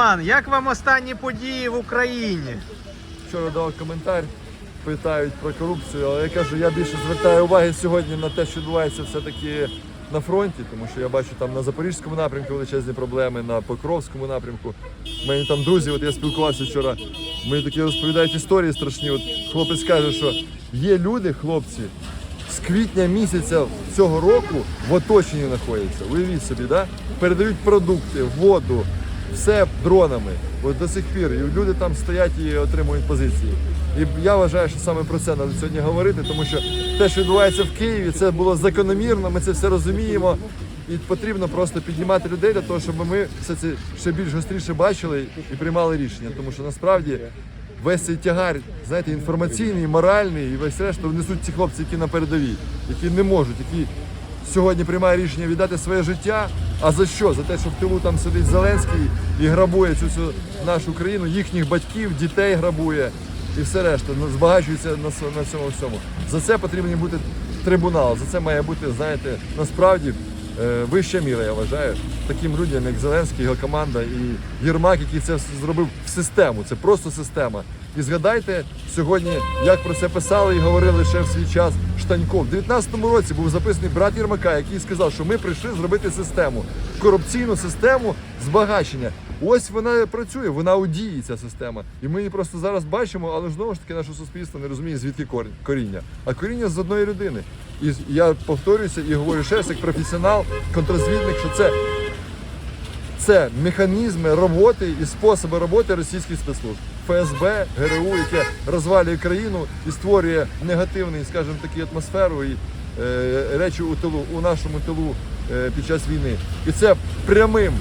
Пан, як вам останні події в Україні? Вчора давав коментар, питають про корупцію, але я кажу, я більше звертаю уваги сьогодні на те, що відбувається все-таки на фронті, тому що я бачу там на Запорізькому напрямку величезні проблеми, на Покровському напрямку. У мене там друзі, от я спілкувався вчора, мені такі розповідають історії страшні. От хлопець каже, що є люди, хлопці, з квітня місяця цього року в оточенні знаходяться. Уявіть собі, да? передають продукти, воду, все дронами. От до сих пір. І люди там стоять і отримують позиції. І я вважаю, що саме про це треба сьогодні говорити, тому що те, що відбувається в Києві, це було закономірно, ми це все розуміємо. І потрібно просто піднімати людей для того, щоб ми все це ще більш гостріше бачили і приймали рішення. Тому що насправді весь цей тягар, знаєте, інформаційний, моральний і весь решту внесуть ці хлопці, які на передовій, які не можуть, які сьогодні приймає рішення віддати своє життя. А за що? За те, що в тилу там сидить Зеленський і грабує цю всю нашу країну, їхніх батьків, дітей грабує і все решта. ну, Збагачується на, на цьому всьому. За це потрібен бути трибунал. За це має бути, знаєте, насправді е, вища міра, я вважаю, таким людям, як Зеленський, його команда і Єрмак, який це зробив в систему. Це просто система. І згадайте сьогодні, як про це писали і говорили ще в свій час Штаньков. У 19-му році був записаний брат Єрмака, який сказав, що ми прийшли зробити систему, корупційну систему збагачення. Ось вона працює, вона у дії, ця система. І ми її просто зараз бачимо, але знову ж таки наше суспільство не розуміє, звідки кор- коріння. А коріння з одної людини. І я повторююся і говорю ще раз, як професіонал, контрозвідник, що це це механізми роботи і способи роботи російських спецслужб. ФСБ, ГРУ, яке розвалює країну і створює негативний, скажімо, таку атмосферу і е, речі у тилу, у нашому тилу е, під час війни. І це прямим,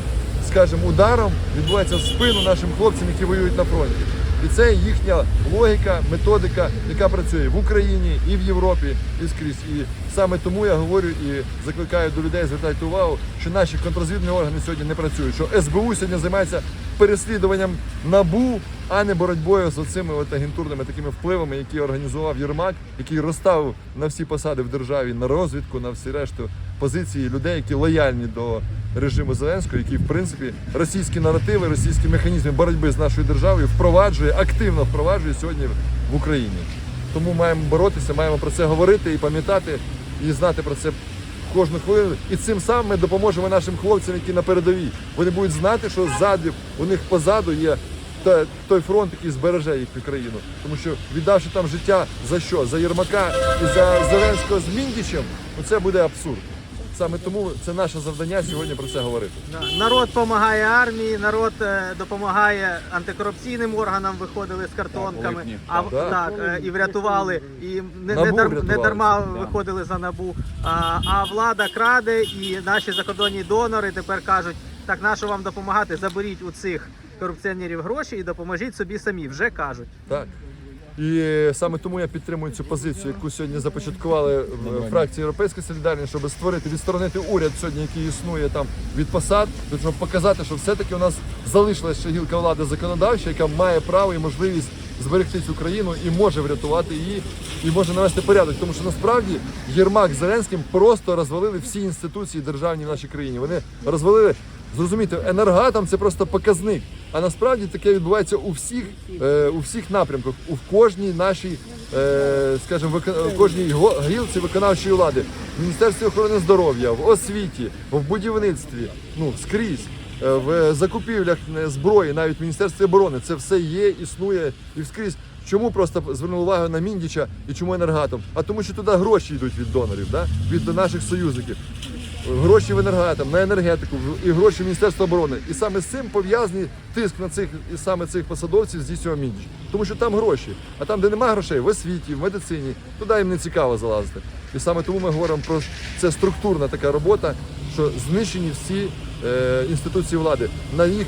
скажімо, ударом відбувається в спину нашим хлопцям, які воюють на фронті. І це їхня логіка, методика, яка працює в Україні і в Європі, і скрізь. І саме тому я говорю і закликаю до людей звертайте увагу, що наші контррозвідні органи сьогодні не працюють. Що СБУ сьогодні займається переслідуванням набу, а не боротьбою з оцими от агентурними такими впливами, які організував Єрмак, який розставив на всі посади в державі, на розвідку, на всі решту позиції людей, які лояльні до режиму Зеленського, який в принципі російські наративи, російські механізми боротьби з нашою державою впроваджує, активно впроваджує сьогодні в Україні. Тому маємо боротися, маємо про це говорити і пам'ятати, і знати про це кожну хвилину. І цим самим ми допоможемо нашим хлопцям, які на передовій. Вони будуть знати, що ззаду у них позаду є та- той фронт, який збереже їхню країну. Тому що віддавши там життя за що? За Єрмака і за Зеленського з Міндічем, ну це буде абсурд. Саме тому це наше завдання сьогодні про це говорити. Народ допомагає армії, народ е, допомагає антикорупційним органам, виходили з картонками, липні. а Так. так, е, і врятували, і не, Набу не, дар- врятували, не дарма да. виходили за набу. А, а влада краде, і наші закордонні донори тепер кажуть: так, на що вам допомагати? Заберіть у цих корупціонерів гроші і допоможіть собі самі. Вже кажуть. Так. І саме тому я підтримую цю позицію, яку сьогодні започаткували в фракції Європейська Солідарність, щоб створити, відсторонити уряд сьогодні, який існує там від посад, для щоб показати, що все-таки у нас залишилася ще гілка влади законодавча, яка має право і можливість зберегти цю країну і може врятувати її, і може навести порядок. Тому що насправді Єрмак Зеленським просто розвалили всі інституції державні в нашій країні. Вони розвалили Зрозуміти, енергатом це просто показник. А насправді таке відбувається у всіх, е, у всіх напрямках, у кожній нашій, е, скажімо, вика- кожній гілці виконавчої влади, в Міністерстві охорони здоров'я, в освіті, в будівництві, ну скрізь. е, В закупівлях е, зброї, навіть в Міністерстві оборони, це все є, існує і скрізь. Чому просто звернув увагу на Міндіча і чому енергатом? А тому, що туди гроші йдуть від донорів, да? від наших союзників гроші в енергоатом, на енергетику і гроші Міністерства оборони. І саме з цим пов'язаний тиск на цих і саме цих посадовців здійснює Міндіч. Тому що там гроші. А там, де немає грошей, в освіті, в медицині, туди їм не цікаво залазити. І саме тому ми говоримо про це структурна така робота, що знищені всі е, інституції влади. На їх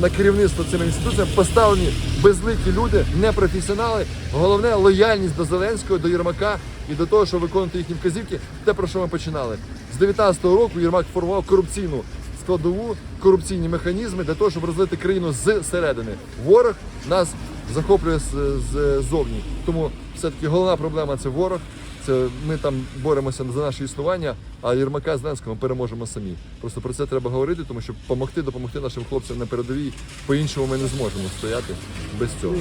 на керівництво цими інституціями поставлені безликі люди, непрофесіонали. Головне лояльність до Зеленського, до Єрмака і до того, щоб виконувати їхні вказівки, те, про що ми починали. З 19-го року Єрмак формував корупційну складову, корупційні механізми для того, щоб розлити країну зсередини. Ворог нас захоплює ззовні. Тому все-таки головна проблема це ворог. Це ми там боремося за наше існування, а Єрмака з ми переможемо самі. Просто про це треба говорити, тому що допомогти, допомогти нашим хлопцям на передовій по-іншому ми не зможемо стояти без цього.